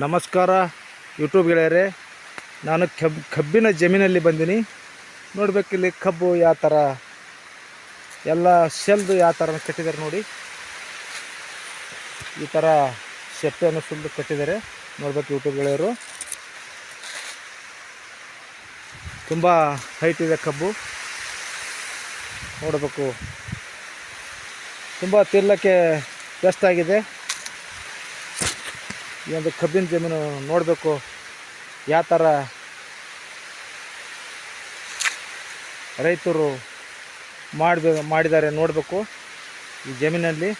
ನಮಸ್ಕಾರ ಯೂಟ್ಯೂಬ್ ಗೆಳೆಯರೆ. ನಾನು ಕಬ್ ಕಬ್ಬಿನ ಜಮೀನಲ್ಲಿ ಬಂದೀನಿ. ನೋಡ್ಬೇಕು ಇಲ್ಲಿ ಕಬ್ಬು ಯಾವ ಥರ, ಎಲ್ಲ ಶೆಲ್ದು ಯಾವ ಥರ ಕಟ್ಟಿದ್ದಾರೆ ನೋಡಿ. ಈ ಥರ ಸೆಪ್ಪೆಯನ್ನು ಸುಲ್ದು ಕಟ್ಟಿದ್ದಾರೆ. ನೋಡ್ಬೇಕು ಯೂಟ್ಯೂಬ್ ಗೆಳೆಯರು. ತುಂಬ ಹೈಟ್ ಇದೆ ಕಬ್ಬು ನೋಡಬೇಕು. ತುಂಬ ತಿರ್ಲಕ್ಕೆ ಬೆಸ್ಟ್ ಆಗಿದೆ. ಒಂದು ಕಬ್ಬಿನ ಜಮೀನು ನೋಡಬೇಕು. ಯಾವ ಥರ ರೈತರು ಮಾಡಿದ ಮಾಡಿದ್ದಾರೆ ನೋಡಬೇಕು ಈ ಜಮೀನಲ್ಲಿ.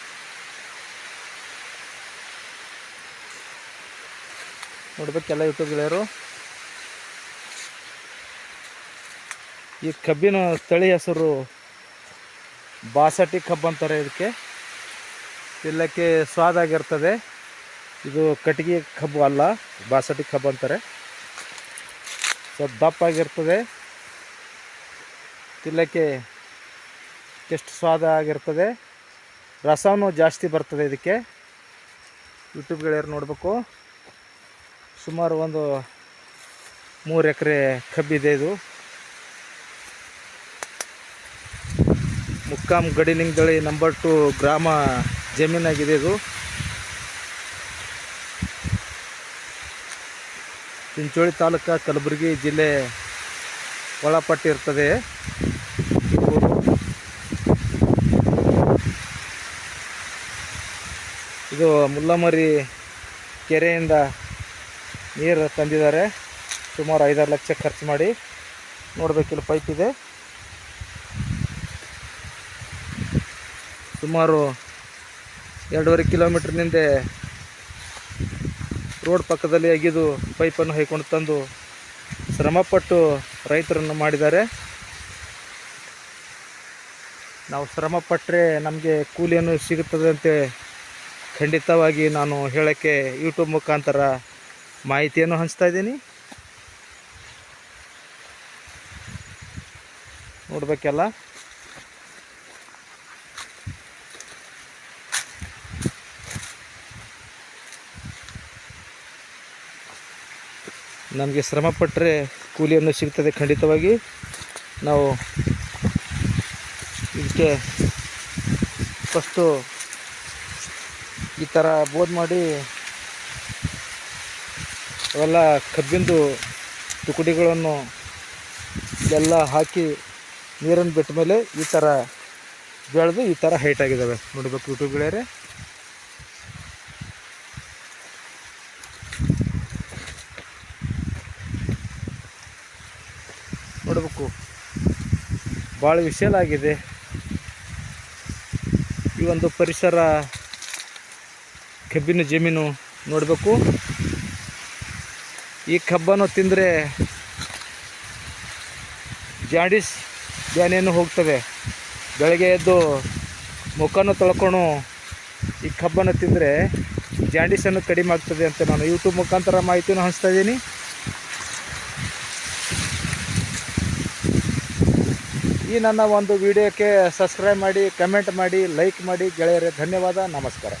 ನೋಡ್ಬೇಕೆಲ್ಲ ಯೂಟ್ಯೂಬ್ ಗೆಳೆಯರು. ಈ ಕಬ್ಬಿನ ಸ್ಥಳೀಯ ಹೆಸರು ಬಾಸಟಿ ಕಬ್ಬು ಅಂತಾರೆ ಇದಕ್ಕೆ. ತಿನ್ನಕ್ಕೆ ಸ್ವಾದಾಗಿರ್ತದೆ ಇದು ಕಟ್ಟಿಗೆ ಕಬ್ಬು ಅಲ್ಲ ಬಾಸಟಿ ಕಬ್ಬು ಅಂತಾರೆ. ಸ್ವಲ್ಪ ದಪ್ಪಾಗಿರ್ತದೆ ತಿನ್ನಕ್ಕೆ ಎಷ್ಟು ಸ್ವಾದ ಆಗಿರ್ತದೆ. ರಸವೂ ಜಾಸ್ತಿ ಬರ್ತದೆ ಇದಕ್ಕೆ. ಯೂಟ್ಯೂಬ್ಗಳ್ಯಾರು ನೋಡಬೇಕು. ಸುಮಾರು ಒಂದು ಮೂರು ಎಕರೆ ಕಬ್ಬಿದೆ ಇದು ಮುಕ್ಕಾಮ್ ಗಡಿಲಿಂಗದಳಿ ನಂಬರ್ ಟು ಗ್ರಾಮ ಜಮೀನಾಗಿದೆ ಇದು. ಚಿಂಚೋಳಿ ತಾಲೂಕು ಕಲಬುರಗಿ ಜಿಲ್ಲೆ ಒಳಪಟ್ಟಿರ್ತದೆ ಇದು ಮುಲ್ಲಮರಿ ಕೆರೆಯಿಂದ ನೀರು ತಂದಿದ್ದಾರೆ. ಸುಮಾರು ಐದಾರು ಲಕ್ಷ ಖರ್ಚು ಮಾಡಿ ನೋಡಬೇಕಿಲ್ಲ ಪೈಪ್ ಇದೆ. ಸುಮಾರು ಎರಡೂವರೆ ಕಿಲೋಮೀಟ್ರ್ನಿಂದ ರೋಡ್ ಪಕ್ಕದಲ್ಲಿ ಅಗಿದು ಪೈಪನ್ನು ಹೈಕೊಂಡು ತಂದು ಶ್ರಮಪಟ್ಟು ರೈತರನ್ನು ಮಾಡಿದ್ದಾರೆ. ನಾವು ಶ್ರಮಪಟ್ಟರೆ ನಮಗೆ ಕೂಲಿಯನ್ನು ಸಿಗುತ್ತದೆ ಅಂತ ಖಂಡಿತವಾಗಿ ನಾನು ಹೇಳೋಕ್ಕೆ ಯೂಟ್ಯೂಬ್ ಮುಖಾಂತರ ಮಾಹಿತಿಯನ್ನು ಹಂಚ್ತಾ ಇದ್ದೀನಿ. ನೋಡಬೇಕೆಲ್ಲ. ನಮಗೆ ಶ್ರಮಪಟ್ಟರೆ ಕೂಲಿಯನ್ನು ಸಿಗ್ತದೆ ಖಂಡಿತವಾಗಿ. ನಾವು ಇದಕ್ಕೆ ಫಸ್ಟು ಈ ಥರ ಬೋದ್ ಮಾಡಿ ಅವೆಲ್ಲ ಕಬ್ಬಿಂದು ತುಕುಡಿಗಳನ್ನು ಎಲ್ಲ ಹಾಕಿ ನೀರನ್ನು ಬಿಟ್ಟ ಮೇಲೆ ಈ ಥರ ಬೆಳೆದು ಈ ಥರ ಹೈಟ್ ಆಗಿದ್ದಾವೆ. ನೋಡಬೇಕು ಯೂಟ್ಯೂಬ್ ನೋಡಬೇಕು ಭಾಳ ವಿಶಾಲಾಗಿದೆ ಈ ಒಂದು ಪರಿಸರ ಕಬ್ಬಿನ ಜಮೀನು ನೋಡಬೇಕು. ಈ ಕಬ್ಬನ್ನು ತಿಂದರೆ ಜಾಂಡಿಸ್ ಬ್ಯಾನೆಯನ್ನು ಹೋಗ್ತವೆ. ಬೆಳಗ್ಗೆ ಎದ್ದು ಮುಖವನ್ನು ತೊಳ್ಕೊಂಡು ಈ ಕಬ್ಬನ್ನು ತಿಂದರೆ ಜಾಂಡಿಸನ್ನು ಕಡಿಮೆ ಆಗ್ತದೆ ಅಂತ ನಾನು ಯೂಟ್ಯೂಬ್ ಮುಖಾಂತರ ಮಾಹಿತಿಯನ್ನು ಹಂಚ್ತಾ ಇದ್ದೀನಿ. ಈ ನನ್ನ ಒಂದು ವಿಡಿಯೋಕ್ಕೆ ಸಬ್ಸ್ಕ್ರೈಬ್ ಮಾಡಿ ಕಮೆಂಟ್ ಮಾಡಿ ಲೈಕ್ ಮಾಡಿ ಗೆಳೆಯರೇ ಧನ್ಯವಾದ ನಮಸ್ಕಾರ.